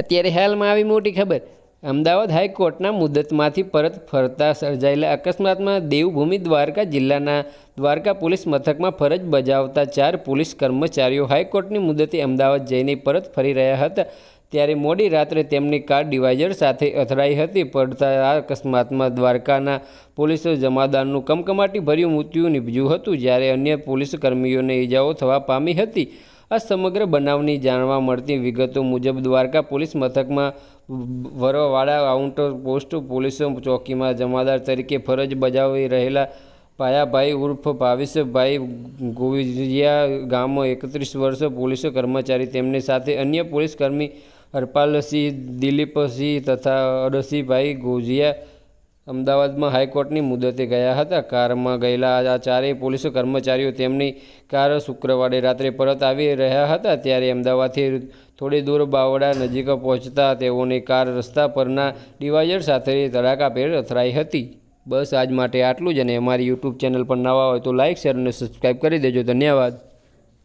અત્યારે હાલમાં આવી મોટી ખબર. અમદાવાદ હાઈકોર્ટના મુદતમાંથી પરત ફરતા સર્જાયેલા અકસ્માતમાં દેવભૂમિ દ્વારકા જિલ્લાના દ્વારકા પોલીસ મથકમાં ફરજ બજાવતા ચાર પોલીસ કર્મચારીઓ હાઈકોર્ટની મુદતે અમદાવાદ જઈને પરત ફરી રહ્યા હતા. ત્યારે મોડી રાત્રે તેમની કાર ડિવાઇઝર સાથે અથડાઈ હતી. પડતા આ અકસ્માતમાં દ્વારકાના પોલીસ જમાદારનું કમકમાટી ભર્યું મૃત્યુ નીપજ્યું હતું, જ્યારે અન્ય પોલીસ કર્મીઓને ઈજાઓ થવા પામી હતી. આ સમગ્ર બનાવની જાણવા મળતી વિગતો મુજબ દ્વારકા પોલીસ મથકમાં વરવાડા આઉટર પોસ્ટ પોલીસ ચોકીમાં જમાદાર તરીકે ફરજ બજાવી રહેલા પાયાભાઈ ઉર્ફ ભાવેશભાઈ ગોવિજિયા ગામ એકત્રીસ વર્ષ પોલીસ કર્મચારી, તેમની સાથે અન્ય પોલીસ કર્મી હરપાલસિંહ દિલીપસિંહ તથા અડસીભાઈ ગોજિયા અમદાવાદમાં હાઈકોર્ટની મુદતે ગયા હતા. કારમાં ગયેલા આ ચારેય પોલીસ કર્મચારીઓ તેમની કાર શુક્રવારે રાત્રે પરત આવી રહ્યા હતા. ત્યારે અમદાવાદથી થોડી દૂર બાવડા નજીક પહોંચતા તેઓની કાર રસ્તા પરના ડિવાઇઝર સાથે ધડાકાભેર અથડાઈ હતી. બસ આજ માટે આટલું જ અને અમારી યુટ્યુબ ચેનલ પર નવા હોય તો લાઇક શેર અને સબસ્ક્રાઈબ કરી દેજો. ધન્યવાદ.